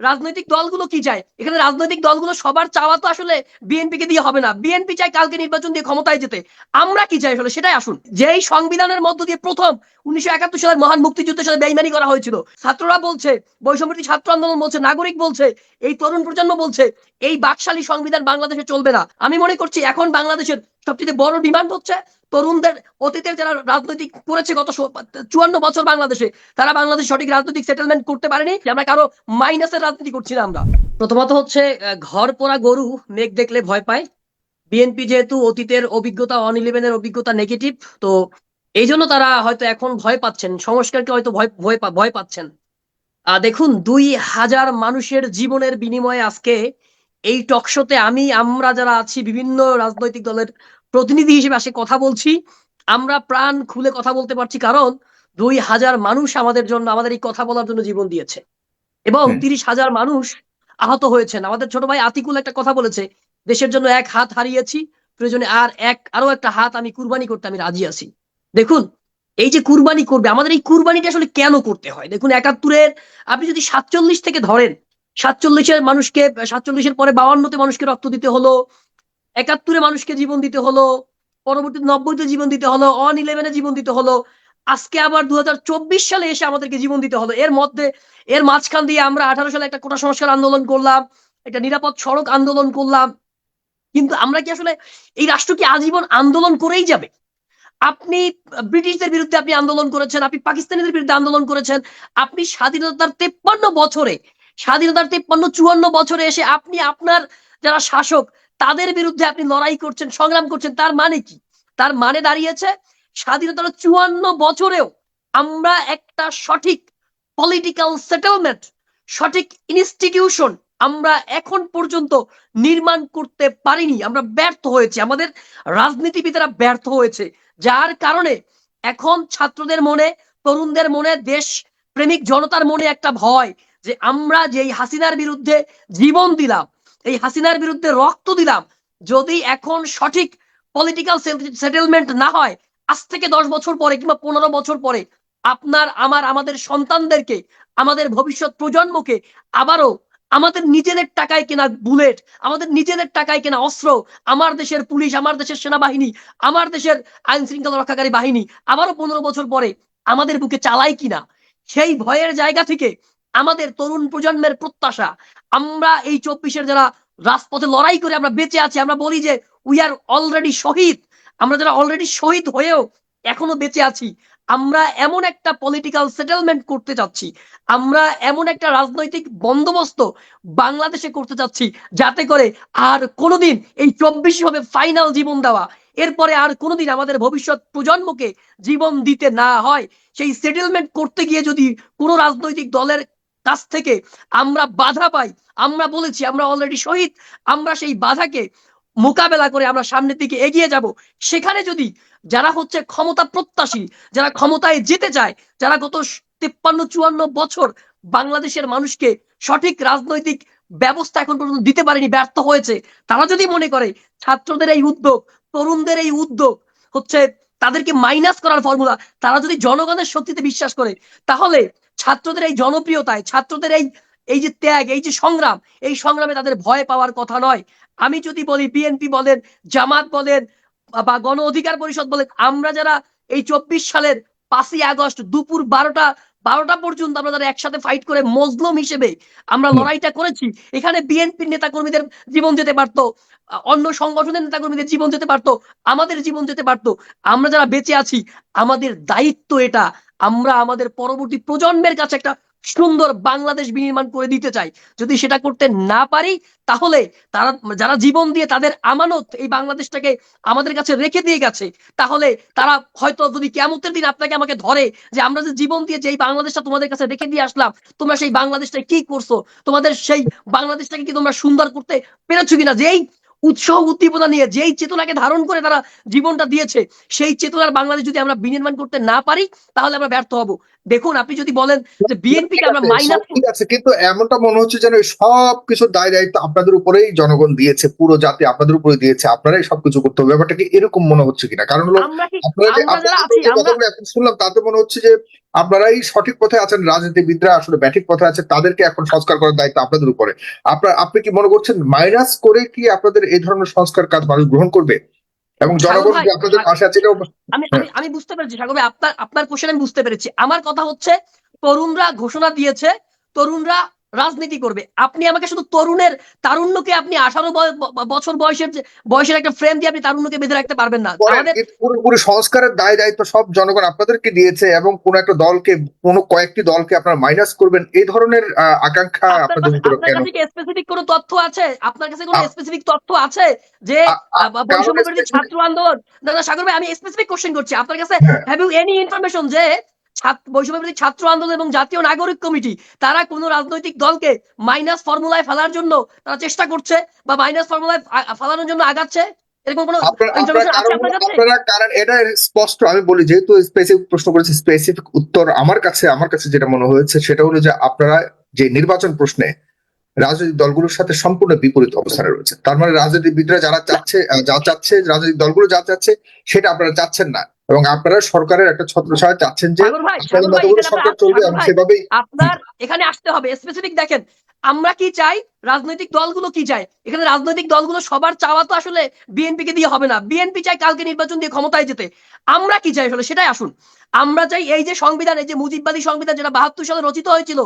রাজনৈতিক দলগুলো কি চায়? এখানে রাজনৈতিক দলগুলো সবার চাওয়া তো আসলে বিএনপি কে দিয়ে হবে না। বিএনপি চায় কালকে নির্বাচন দিয়ে ক্ষমতায় যেতে। আমরা কি চাই আসলে? সেটাই আসুন। যেই সংবিধানের মধ্য দিয়ে প্রথম উনিশশো একাত্তর সালের মহান মুক্তিযুদ্ধের সাথে বেইমানি করা হয়েছিল, ছাত্ররা বলছে বৈষম্যটি ছাত্র আন্দোলন বলছে, নাগরিক বলছে, এই তরুণ প্রজন্ম বলছে, এই বাকশালী সংবিধান বাংলাদেশে চলবে না। আমি মনে করছি এখন বাংলাদেশের সবচেয়ে বড় ডিমান্ড হচ্ছে তরুণদের অতীতের যারা রাজনৈতিক করেছে গত চুয়ান্ন বছর বাংলাদেশে, তারা বাংলাদেশ সঠিক রাজনৈতিক সেটেলমেন্ট করতে পারেনি। আমরা কারও মাইনাসের রাজনীতি করছি না আমরা। প্রথমত হচ্ছে ঘর পোড়া গরু মেঘ দেখলে ভয় পায়। বিএনপি যেহেতু অতীতের অভিজ্ঞতা অন ইলেভেনের অভিজ্ঞতা নেগেটিভ তো এই জন্য তারা হয়তো এখন ভয় পাচ্ছেন। সংস্কারকে হয়তো ভয় ভয় ভয় পাচ্ছেন। দেখুন, দুই হাজার মানুষের জীবনের বিনিময়ে আজকে এই টকশোতে আমি, আমরা যারা আছি, বিভিন্ন রাজনৈতিক দলের প্রতিনিধি হিসেবে আসে কথা বলছি। আমরা প্রাণ খুলে কথা বলতে পারছি কারণ দুই হাজার মানুষ আমাদের জন্য আমাদের এই কথা বলার জন্য জীবন দিয়েছে। এবং তিরিশ হাজার মানুষ আহত হয়েছেন। আমাদের ছোট ভাই আতিকুল একটা কথা বলেছে দেশের জন্য এক হাত হারিয়েছি প্রয়োজনে আর এক আরও একটা হাত আমি কুরবানি করতে আমি রাজি আছি। দেখুন এই যে কুরবানি করবে আমাদের এই কুরবানিটা আসলে কেন করতে হয়? দেখুন একাত্তরের আপনি যদি সাতচল্লিশ থেকে ধরেন সাতচল্লিশের মানুষকে সাতচল্লিশের পরে বাউান্নতে মানুষকে রক্ত দিতে হলো একাত্তরে মানুষকে জীবন দিতে হলো পরবর্তী নব্বইতে জীবন দিতে হলো অন ইলেভেনে জীবন দিতে হলো, আজকে আবার দুহাজার চব্বিশ সালে এসে আমাদেরকে জীবন দিতে হলো। এর মধ্যে, এর মাঝখান দিয়ে আমরা আঠারো সালে একটা কোটা সংস্কার আন্দোলন করলাম, একটা নিরাপদ সড়ক আন্দোলন করলাম। কিন্তু আমরা কি আসলে এই রাষ্ট্র কি আজীবন আন্দোলন করেই যাবে? আপনি ব্রিটিশদের বিরুদ্ধে আপনি আন্দোলন করেছেন, আপনি পাকিস্তানিদের বিরুদ্ধে আন্দোলন করেছেন, আপনি স্বাধীনতার তেপ্পান্ন বছরে, স্বাধীনতার তেপ্পান্ন চুয়ান্ন বছরে এসে আপনি আপনার যারা শাসক তাদের বিরুদ্ধে আপনি লড়াই করছেন, সংগ্রাম করছেন, তার মানে কি? তার মানে দাঁড়িয়েছে স্বাধীনতার চুয়ান্ন বছরেও আমরা একটা সঠিক পলিটিক্যাল সেটেলমেন্ট সঠিক ইনস্টিটিউশন আমরা এখন পর্যন্ত নির্মাণ করতে পারিনি। আমরা ব্যর্থ হয়েছি। আমাদের রাজনীতিবিদেরা ব্যর্থ হয়েছে। যার কারণে এখন ছাত্রদের মনে, তরুণদের মনে, দেশ প্রেমিক জনতার মনে একটা ভয় যে আমরা যেই হাসিনার বিরুদ্ধে জীবন দিলাম এই হাসিনার বিরুদ্ধে রক্ত দিলাম। যদি এখন সঠিক পলিটিক্যাল সেটেলমেন্ট না হয়, আজ থেকে দশ বছর পরে কিংবা পনেরো বছর পরে আপনার, আমার, আমাদের সন্তানদেরকে, আমাদের ভবিষ্যৎ প্রজন্মকে আবারও আমাদের নিজেদের টাকায় কেনা বুলেট, আমাদের নিজেদের টাকায় কেনা অস্ত্র, আমার দেশের পুলিশ, আমার দেশের সেনাবাহিনী, আমার দেশের আইন শৃঙ্খলা রক্ষাকারী বাহিনী আবারও পনেরো বছর পরে আমাদের বুকে চালায় কিনা? সেই ভয়ের জায়গা থেকে আমাদের তরুণ প্রজন্মের প্রত্যাশা আমরা এই চব্বিশের যারা রাজপথে লড়াই করে আমরা বেঁচে আছি, আমরা বলি যে উই আর অলরেডি শহীদ। আমরা যারা অলরেডি শহীদ হয়েও এখনও বেঁচে আছি, আমরা এমন একটা পলিটিক্যাল সেটেলমেন্ট করতে চাচ্ছি, আমরা এমন একটা রাজনৈতিক বন্দোবস্ত বাংলাদেশে করতে চাচ্ছি, যাতে করে আর কোনোদিন এই চব্বিশ হবে ফাইনাল জীবন দেওয়া। এরপরে আর কোনোদিন আমাদের ভবিষ্যৎ প্রজন্মকে জীবন দিতে না হয়। সেই সেটেলমেন্ট করতে গিয়ে যদি কোনো রাজনৈতিক দলের কাছ থেকে আমরা বাধা পাই। আমরা বলেছি, আমরা অলরেডি শহীদ। আমরা সেই বাধাকে মোকাবেলা করে আমরা সামনের দিকে এগিয়ে যাব। সেখানে যদি যারা হচ্ছে ক্ষমতা প্রত্যাশী, যারা ক্ষমতায় যেতে চায়, যারা গত তিপ্পান্ন, চুয়ান্ন বছর বাংলাদেশের মানুষকে সঠিক রাজনৈতিক ব্যবস্থা এখন পর্যন্ত দিতে পারেনি, ব্যর্থ হয়েছে, তারা যদি মনে করে ছাত্রদের এই উদ্যোগ, তরুণদের এই উদ্যোগ হচ্ছে তাদেরকে মাইনাস করার ফর্মুলা তারা যদি জনগণের শক্তিতে বিশ্বাস করে, তাহলে ছাত্রদের এই জনপ্রিয়তায়, ছাত্রদের এই এই যে ত্যাগ, এই যে সংগ্রাম, এই সংগ্রামে তাদের ভয় পাওয়ার কথা নয়। আমি যদি বলি বিএনপি বলেন, জামাত বলেন, বা গণ অধিকার পরিষদ বলেন, আমরা যারা এই চব্বিশ সালের পাঁচই আগস্ট দুপুর বারোটা বারোটা পর্যন্ত আমরা যারা একসাথে ফাইট করে মজলুম হিসেবে আমরা লড়াইটা করেছি, এখানে বিএনপির নেতা কর্মীদের জীবন যেতে পারতো, অন্য সংগঠনের নেতাকর্মীদের জীবন যেতে পারতো, আমাদের জীবন যেতে পারতো, আমরা যারা বেঁচে আছি, আমাদের দায়িত্ব এটা, আমরা আমাদের পরবর্তী প্রজন্মের কাছে একটা সুন্দর বাংলাদেশ বিনির্মাণ করে দিতে চাই। যদি সেটা করতে না পারি, তাহলে তারা, যারা জীবন দিয়ে তাদের আমানত এই বাংলাদেশটাকে আমাদের কাছে রেখে দিয়ে গেছে, তাহলে তারা হয়তো যদি কেমতের দিন আপনাকে আমাকে ধরে যে আমরা যে জীবন দিয়ে যে বাংলাদেশটা তোমাদের কাছে রেখে দিয়ে আসলাম, তোমরা সেই বাংলাদেশটা কি করছ? তোমাদের সেই বাংলাদেশটাকে কি তোমরা সুন্দর করতে পেরেছ কিনা? যেই উৎসাহ, উদ্দীপনা নিয়ে, যেই চেতনাকে ধারণ করে তারা জীবনটা দিয়েছে, সেই চেতনার বাংলাদেশ যদি আমরা বিনির্মাণ করতে না পারি, তাহলে আমরা ব্যর্থ হব। দেখুন আপনি যদি বলেন যে বিএনপি আমরা মাইনাস ঠিক আছে কিন্তু এমনটা মনে হচ্ছে যেন এই সব কিছুর দায় দায়িত্ব আপনাদের উপরেই জনগণ দিয়েছে পুরো জাতি আপনাদের উপরে দিয়েছে আপনারাই সবকিছু করতে হবে। ব্যাপারটা কি এরকম মনে হচ্ছে কিনা? কারণ হলো আপনারা এখন শুনলাম তাতে মনে হচ্ছে যে আপনারাই সঠিক পথে আছেন রাজনীতিবিদরা আসলে ব্যাঠিক পথে আছে তাদেরকে এখন সংস্কার করার দায়িত্ব আপনাদের উপরে। আপনার আপনি কি মনে করছেন মাইনাস করে কি আপনাদের এই ধরনের সংস্কার কাজ মানুষ গ্রহণ করবে? এবং জনগণ আপনাদের পাশে আছে আমি আমি আমি বুঝতে পেরেছি সাগর আপনার আপনার কোশ্চেন আমি বুঝতে পেরেছি। আমার কথা হচ্ছে তরুণরা ঘোষণা দিয়েছে তরুণরা রাজনীতি করবে। আপনি আমাকে শুধু তরুণের তারুণ্যকে আপনি আঠারো বছর বয়সের বয়সের একটা ফ্রেম দিয়ে আপনি তারুণ্যকে বেঁধে রাখতে পারবেন না। পুরোপুরি সংস্কারের দায় দায়িত্ব সব জনগণ আপনাদেরকে দিয়েছে এবং কোন একটা দলকে কোন কয়েকটি দলকে আপনারা মাইনাস করবেন। এই ধরনের আকাঙ্ক্ষা আপনার আপনাদের ভিতরে আপনার কেন? কাছে স্পেসিফিক কোনো তথ্য আছে? আপনার কাছে কোনো স্পেসিফিক তথ্য আছে যে বৈষম্য ছাত্র আন্দোলন? না সাগর ভাই আমি স্পেসিফিক কোশ্চেন করছি। আপনার কাছে হ্যাঁ। হ্যাভ ইউ এনি ইনফরমেশন যে ছাত্র- ছাত্র আন্দোলন এবং জাতীয় নাগরিক কমিটি তারা কোন রাজনৈতিক দলকে মাইনাস ফর্মুলায় ফেলার জন্য তারা চেষ্টা করছে বা মাইনাস ফর্মুলায় ফেলানোর জন্য আগাচ্ছে? এটা স্পষ্ট আমি বলি যেহেতু স্পেসিফিক প্রশ্ন করেছি স্পেসিফিক উত্তর আমার কাছে আমার কাছে যেটা মনে হয়েছে সেটা হলো যে আপনারা যে নির্বাচন প্রশ্নে রাজনৈতিক দলগুলোর সাথে সম্পূর্ণ বিপরীত অবস্থানে রয়েছে। তার মানে রাজনীতিবিদরা যারা চাচ্ছে যা চাচ্ছে রাজনৈতিক দলগুলো যা চাচ্ছে সেটা আপনারা চাচ্ছেন না। এবং আপনারা সরকারের একটা ছত্রছায়া চাচ্ছেন যে সরকার আপনার- চলবে এবং সেভাবেই আপনার এখানে আসতে হবে। স্পেসিফিক দেখেন আমরা কি চাই? রাজনৈতিক দলগুলো কি চায়? এখানে রাজনৈতিক দলগুলো সবার চাওয়া তো আসলে বিএনপি কে দিয়ে হবে না। বিএনপি চাই কালকে নির্বাচন দিয়ে ক্ষমতায় যেতে। আমরা কি চাই আসলে? সেটাই আসুন। আমরা চাই এই যে সংবিধান এই যে মুজিববাদী সংবিধান যেটা বাহাত্তর সালে রচিত হয়েছিল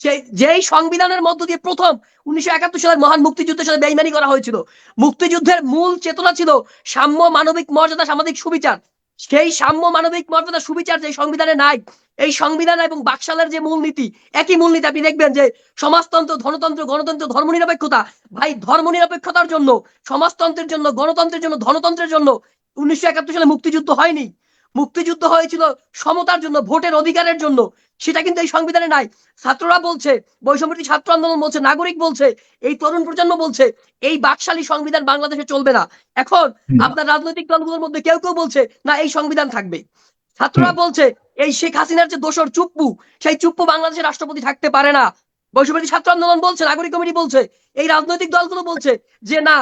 সেই যেই সংবিধানের মধ্য দিয়ে প্রথম উনিশশো একাত্তর সালের মহান মুক্তিযুদ্ধের সাথে বেইমানি করা হয়েছিল। মুক্তিযুদ্ধের মূল চেতনা ছিল সাম্য মানবিক মর্যাদা সামাজিক সুবিচার। সেই সাম্য মানবিক মর্যাদা সুবিচার যে সংবিধানে নাই, এই সংবিধান এবং বাকশালের যে মূলনীতি, একই মূলনীতি আপনি দেখবেন যে সমাজতন্ত্র, ধনতন্ত্র, গণতন্ত্র, ধর্মনিরপেক্ষতা, ভাই ধর্মনিরপেক্ষতার জন্য, সমাজতন্ত্রের জন্য, গণতন্ত্রের জন্য, ধনতন্ত্রের জন্য উনিশশো একাত্তর সালে মুক্তিযুদ্ধ হয়নি। মুক্তিযুদ্ধ হয়েছিল সমতার জন্য ভোটের অধিকারের জন্য। সেটা কিন্তু এই সংবিধানে নাই। ছাত্ররা বলছে বৈষম্যটি ছাত্র আন্দোলন বলছে নাগরিক বলছে এই তরুণ প্রজন্ম বলছে এই বাকশালী সংবিধান বাংলাদেশে চলবে না। এখন আপনার রাজনৈতিক দলগুলোর মধ্যে কেউ কেউ বলছে না এই সংবিধান থাকবে। ছাত্ররা বলছে এই শেখ হাসিনার যে দোসর চুপ্পু সেই চুপ্পু বাংলাদেশের রাষ্ট্রপতি থাকতে পারে না। বৈষম্যটি ছাত্র আন্দোলন বলছে নাগরিক কমিটি বলছে এই রাজনৈতিক দলগুলো বলছে যে না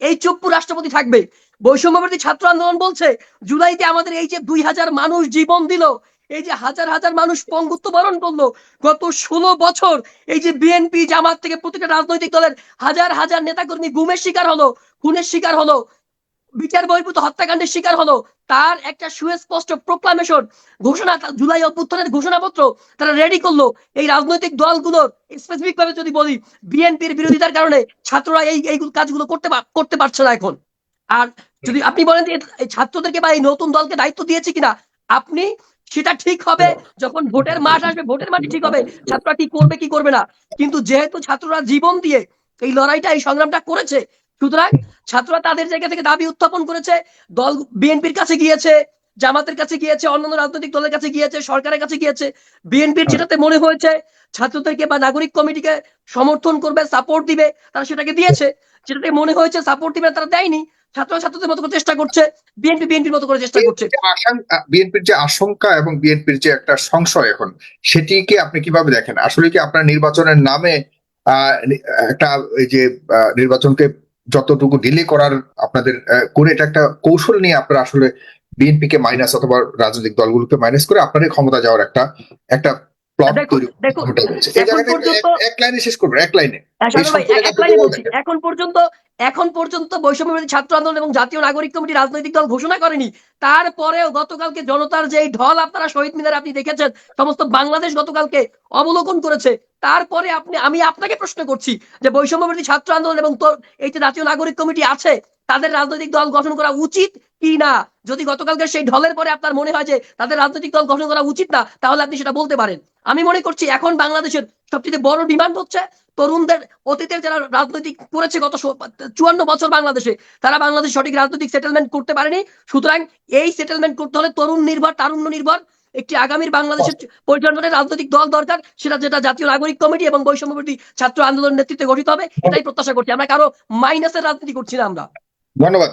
এই চুপ্পু রাষ্ট্রপতি থাকবে। বৈষম্যবিরোধী ছাত্র আন্দোলন বলছে, জুলাইতে আমাদের এই যে দুই হাজার মানুষ জীবন দিল, এই যে হাজার হাজার মানুষ পঙ্গুত্ব বরণ করল, গত ষোলো বছর এই যে বিএনপি জামাত থেকে প্রতিটা রাজনৈতিক দলের হাজার হাজার নেতাকর্মী গুমের শিকার হলো, খুনের শিকার হলো, বিচার বহির্ভূত হত্যাকাণ্ডের শিকার হলো, তার একটা সুস্পষ্ট প্রোক্লামেশন ঘোষণা, জুলাই অভ্যুত্থানের ঘোষণাপত্র তারা রেডি করল। এই রাজনৈতিক দলগুলোর স্পেসিফিক ভাবে যদি বলি বিএনপির বিরোধিতার কারণে ছাত্ররা এই এই কাজগুলো করতে করতে পারছে না এখন। আর যদি আপনি বলেন যে ছাত্রদেরকে বা এই নতুন দলকে দায়িত্ব দিয়েছে কিনা আপনি সেটা ঠিক হবে যখন ভোটের মাঠ আসবে ভোটের মাঠে ঠিক হবে ছাত্ররা কি করবে কি করবে না। কিন্তু যেহেতু ছাত্ররা জীবন দিয়ে এই লড়াইটা এই সংগ্রামটা করেছে সুতরাং ছাত্ররা তাদের জায়গা থেকে দাবি উত্থাপন করেছে দল বিএনপির কাছে গিয়েছে জামাতের কাছে গিয়েছে অন্যান্য রাজনৈতিক দলের কাছে গিয়েছে সরকারের কাছে গিয়েছে বিএনপির যেটাতে মনে হয়েছে ছাত্রদেরকে বা নাগরিক কমিটিকে সমর্থন করবে সাপোর্ট দিবে তারা সেটাকে দিয়েছে। যেটাতে মনে হয়েছে সাপোর্ট দিবে তারা দেয়নি। ছাত্র ছাত্রদের মতো করে চেষ্টা করছে, বিএনপি বিএনপির মতো করে চেষ্টা করছে। বিএনপির যে আশঙ্কা এবং বিএনপির যে একটা সংশয় এখন, সেটিকে আপনি কীভাবে দেখেন? আসলে কি আপনার নির্বাচনের নামে একটা যে নির্বাচনকে যতটুকু ডিলে করার আপনাদের করে এটা একটা কৌশল নিয়ে আপনারা আসলে বিএনপি কে মাইনাস অথবা রাজনৈতিক দলগুলোকে মাইনাস করে আপনারই ক্ষমতা যাওয়ার একটা একটা এখন পর্যন্ত-? এখন পর্যন্ত ছাত্র আন্দোলন এবং জাতীয় নাগরিক কমিটি রাজনৈতিক দল ঘোষণা করেনি। তারপরেও গতকালকে জনতার যে ঢল আপনারা শহীদ মিনারে আপনি দেখেছেন সমস্ত বাংলাদেশ গতকালকে অবলোকন করেছে। তারপরে আপনি আমি আপনাকে প্রশ্ন করছি যে বৈষম্য বিরোধী ছাত্র আন্দোলন এবং তোর এই যে জাতীয় নাগরিক কমিটি আছে তাদের রাজনৈতিক দল গঠন করা উচিত কি না? যদি গতকালকে সেই ঢলের পরে আপনার মনে হয় যে তাদের রাজনৈতিক দল গঠন করা উচিত না, তাহলে আপনি সেটা বলতে পারেন। আমি মনে করছি এখন বাংলাদেশের সবচেয়ে বড় ডিমান্ড হচ্ছে তরুণদের, অতীতের যারা রাজনৈতিক করেছে গত চুয়ান্ন বছর বাংলাদেশে, তারা বাংলাদেশ সঠিক রাজনৈতিক সেটেলমেন্ট করতে পারেনি। সুতরাং এই সেটেলমেন্ট করতে হলে তরুণ নির্ভর, তারুণ্য নির্ভর। একটি আগামীর বাংলাদেশের পরিচালনার রাজনৈতিক দল দরকার, সেটা যেটা জাতীয় নাগরিক কমিটি এবং বৈষম্য বিরোধী ছাত্র আন্দোলন নেতৃত্বে গঠিত হবে, এটাই প্রত্যাশা করছি। আমরা কারও মাইনাসের রাজনীতি করছি না আমরা। ধন্যবাদ।